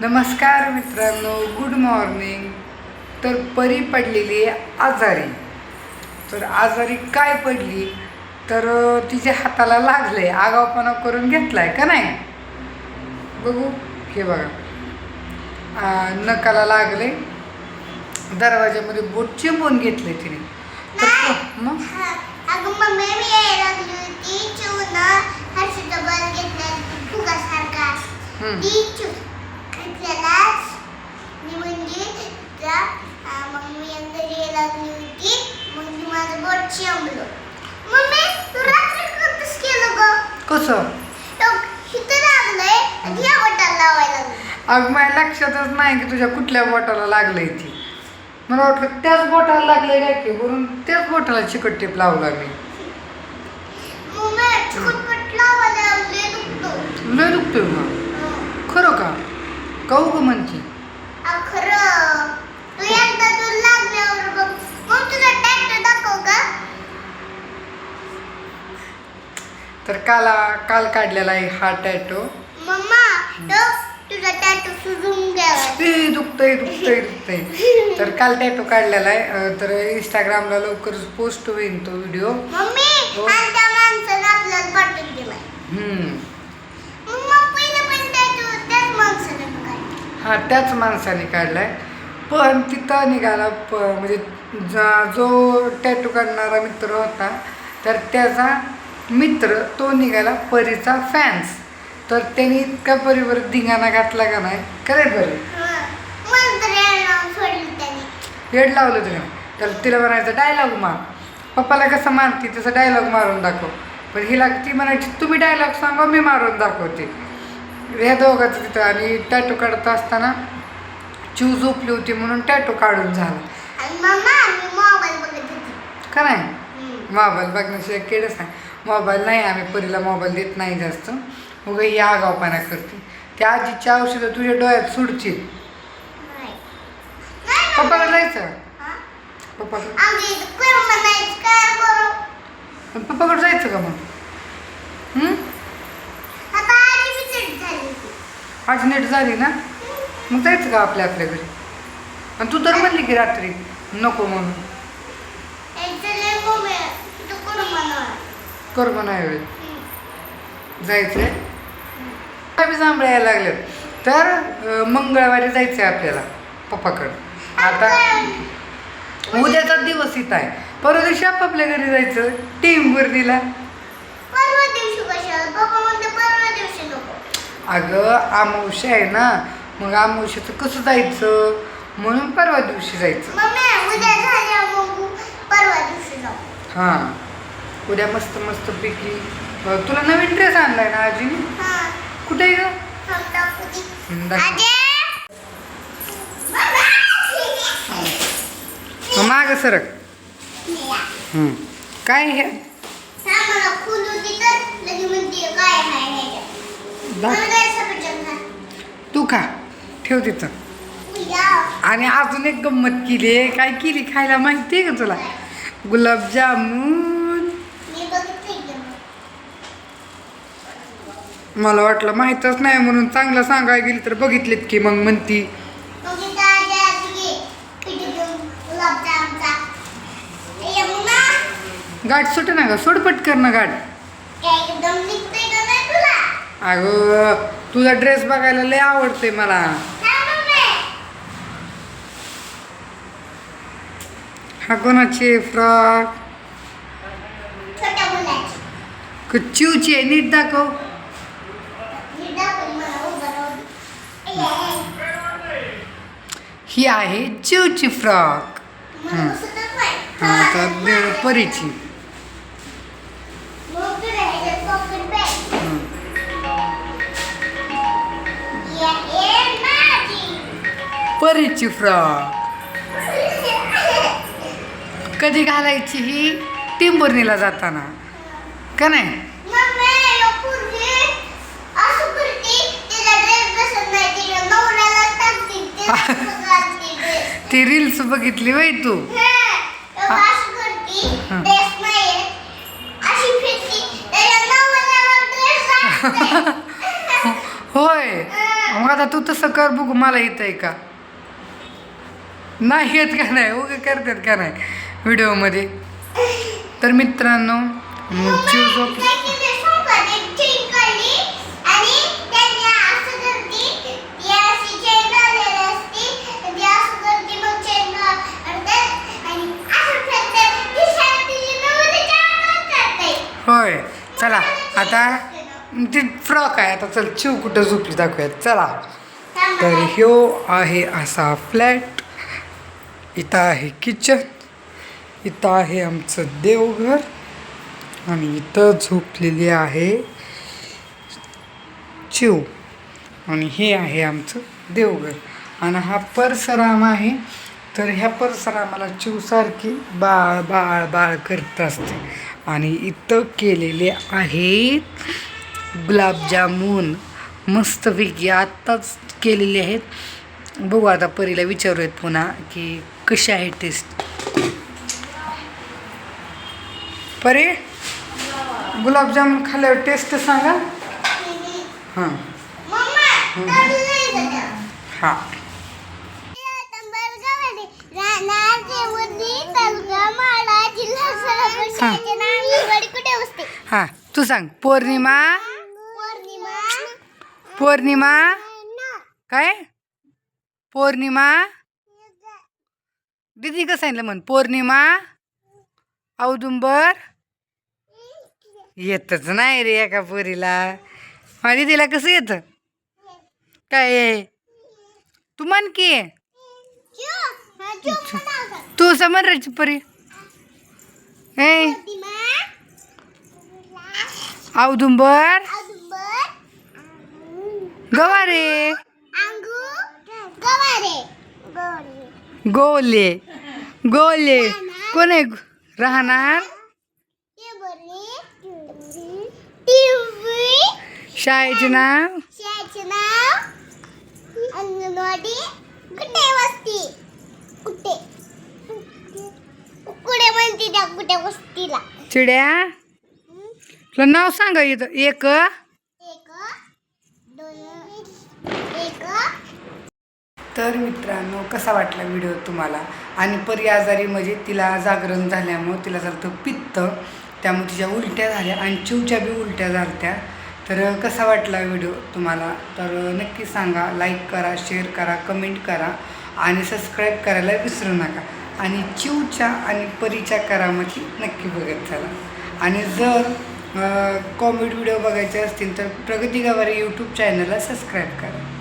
नमस्कार मित्रांनो good morning तर परी पडलेली आहे आजारी. तर आजारी काय पडली? तर तिच्या हाताला लागले आगावपणा करून घेतलाय का नाही? बघू. हे बघा. नकाला लागले दरवाजामध्ये बोट चिंबून घेतले तिने. तर मग घेतला हम्म. मी म्हणजे त्या मग मी लागली होती. मग मी माझं बोट चिंबलो मम्मी तू रात्री कसं केलं ग? कसं? तो हिथं लागलंय आणि ह्या बोटाला लावायला लागलं. अग माझ्या लक्षातच नाही की तुझ्या कुठल्या बोटाला लागलंय ती. मला वाटलं त्याच बोटाला लागलंय काय की? म्हणून त्याच बोटाला चिकट टेप लावायला लागले दुखतो लय दुखतोय मग. दाखव का तर काल काल काढलेला आहे हा टॅटो दुखतंय दुखतंय दुखतंय. तर काल टॅटो काढलेला आहे. तर इंस्टाग्रामला लवकरच पोस्ट होईल तो व्हिडिओ मम्मी हो. आणि त्या माणसानं आपल्याला पाठवून दिलाय हम्म मम्मा पहिलं पण टॅटू त्याच माणसानं काढला हा त्याच माणसाने काढलाय. पण तिथं निघाला प म्हणजे जा- जो टॅटू काढणारा मित्र होता तर त्याचा मित्र तो निघाला परीचा फॅन्स तर त्यांनी इतका परीवर धिंगाणा घातला का नाही? करे बरं. हेड लावलं तिला तर तिला म्हणायचं डायलॉग मार. पप्पाला कसं मारते तसं डायलॉग मारून दाखव. पण हिला ती म्हणायची तुम्ही डायलॉग सांगा मी मारून दाखवते. ह्या दोघांचं तिथं आणि टॅटू काढत असताना चिव झोपली होती म्हणून टॅटू काढून झाला. का नाही. मोबाईल बघण्याशिवाय केडच नाही. मोबाईल नाही आम्ही परीला मोबाईल देत नाही जास्त. मग ही आगावपणा करते. त्या आजीच्या औषधं तुझ्या डोळ्यात सुडतील. मम्मी. जायचं? पप्पाकडे? पप्पाकडे जायचं का मग हं? आता आधी विजिट झाली होती. आज नीट झाली ना मग जायचं का आपल्या आपल्या घरी? आणि तू तर म्हणली की रात्री नको म्हणून. कर म्हणा. कर म्हणाय वेळ हं. जायचंय? आम्ही जांभळ्या यायला लागले तर मंगळवारी जायचंय आपल्याला पप्पाकडं. आता उद्याचा दिवस इथं आहे. परवा दिवशी आपापल्या घरी जायचं टीम दिला परवा दिवशी कशाला पप्पा म्हणते परवा दिवशी नको अगं अमावस्या आहे ना मग अमावस्याचं कसं जायचं? म्हणून परवा दिवशी जायचं. मम्मी उद्या झाल्या मग परवा दिवशी जाऊ. हां. उद्या मस्त मस्त पैकी. अं, तुला नवीन ड्रेस आणलाय ना आजीने हा. कुठे आहे ग. हं, दाखव. मग मागं सरक. हं. काय हे तू खा. ठेव तिथं. आणि अजून एक गंमत केली आहे. काय केली खायला माहिती आहे का तुला? गुलाबजामुन. मला वाटलं माहीतच नाही म्हणून चांगलं सांगायला गेली तर बघितलीत की मग म्हणती. गाठ सुट ना ग. सोड पटकर ना गाठ काय एकदम निघतंय का नाही तुला? अगं तुझा ड्रेस बघायला लय आवडते मला. हा कोणाची फ्रॉक? चिवची आहे नीट दाखव. ही आहे चिवची फ्रॉक. मला परीची. परीची फ्रॉक कधी घालायची ही? टिंबुर्णीला जाताना. का नाही. ती रील्स बघितली वय तू. होय. मग आता तू तसं कर. बघू मला येत आहे का? नाही येत का नाही? उगे करतात का नाही? व्हिडिओमध्ये. तर मित्रांनो मग चिव झोप काय केलं सांगू का? ते chain काढली आणि त्यांनी असं करती, ती अशी chain लावलेली असती, ती असं करती, मग chain काढतात आणि असं फेकतात. ती शाळेत तिची नवं तिच्या अंगावर चढते. होय चला आता ती फ्रॉक आहे. आता चल चिव कुठं झोपली दाखवूयात. चला. तर ह्यो आहे असा फ्लॅट. इथं आहे किचन इथं आहे आमचं देवघर आणि इथं झोपलेली आहे चिव आणि हे आहे आमचं देवघर. आणि हा परसराम आहे तर ह्या परसरामाला चिवसारखी बाळ बाळ बाळ करत असते. आणि इथं केलेले आहेत गुलाबजामून मस्तपैकी आत्ताच केलेले आहेत. बघू आता परीला विचारूयात पुन्हा की कशी आहे टेस्ट. परी गुलाबजामुन खाल्ल्यावर टेस्ट सांगा. हां? हां. हा. हां. तू सांग पौर्णिमा? पौर्णिमा. पौर्णिमा? काय? पौर्णिमा? दीदी कसं सांगितलं म्हण पौर्णिमा? औदुंबर? येतच नाही रे एका पोरीला. माझ्या दीदीला कसं येतं? काय आहे? तू म्हण की. तू समोर राहायची परी ए औदुंबर? गवारे? गोले. गोले. कोण आहे राहणार? शाळेचे नाव? शाळेचे नाव? अंगणवाडी. कुठे वस्ती? कुठे? कुठे म्हणते त्या कुठे वस्तीला? चिड्या? तुला नाव सांगा इथं. एक दोन एक तर मित्रांनो कसा वाटला व्हिडिओ तुम्हाला? आणि परी आजारी म्हणजे तिला जागरण झाल्यामुळं तिला झालं पित्त. त्यामुळे तिच्या उलट्या झाल्या आणि चिवच्या बी उलट्या झाल्या तर कसा वाटला व्हिडिओ तुम्हाला? तर नक्की सांगा. लाईक करा शेअर करा कमेंट करा. आणि सबस्क्राईब करायला विसरू नका. आणि चिवच्या आणि परीच्या करामती नक्की बघत चला. आणि जर कॉमेडी व्हिडिओ बघायचे असतील तर प्रगती गवारे यूट्यूब चॅनलला सबस्क्राईब करा.